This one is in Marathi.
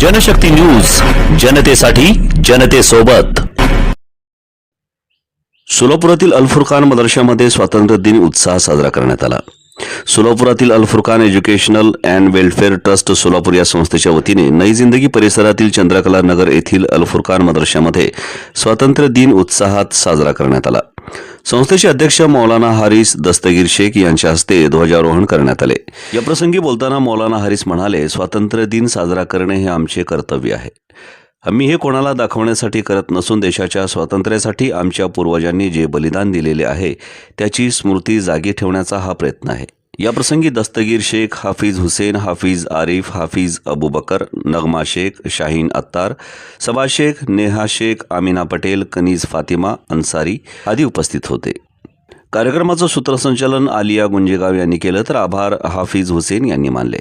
जनशक्ती न्यूज जनतेसाठी जनतेसोबत. सोलापुरातील अल्फुरखान मदरशामध्ये स्वातंत्र्य दिन उत्साह साजरा करण्यात आला. सोलापुरातील Alfurqan educational and welfare trust Solapur या संस्थेच्या वतीने नई जिंदगी परिसरातील चंद्रकला नगर येथील अल्फुरखान मदरशामध्ये स्वातंत्र्य दिन उत्साहात साजरा करण्यात आला. संस्थेचे अध्यक्ष मौलाना हारिस दस्तगीर शेख यांच्या हस्ते ध्वजारोहण करण्यात आले. या प्रसंगी बोलताना मौलाना हारिस म्हणाले स्वातंत्र्य दिन साजरा करणे हे आमचे कर्तव्य आहे. आम्ही हे कोणाला दाखवण्यासाठी करत नसून देशाच्या स्वातंत्र्यासाठी आमच्या पूर्वजांनी जे बलिदान दिलेले आहे त्याची स्मृती जागी ठेवण्याचा हा प्रयत्न आहे. याप्रसंगी दस्तगीर शेख हाफिज हुसेन हाफिज आरिफ हाफिज अबू बकर नगमा शेख शाहीन अत्तार सबा शेख नेहा शेख आमिना पटेल कनीज फातिमा अन्सारी आदी उपस्थित होते. कार्यक्रमाचं सूत्रसंचालन आलिया गुंजेगाव यांनी केलं तर आभार हाफिज हुसेन यांनी मानले.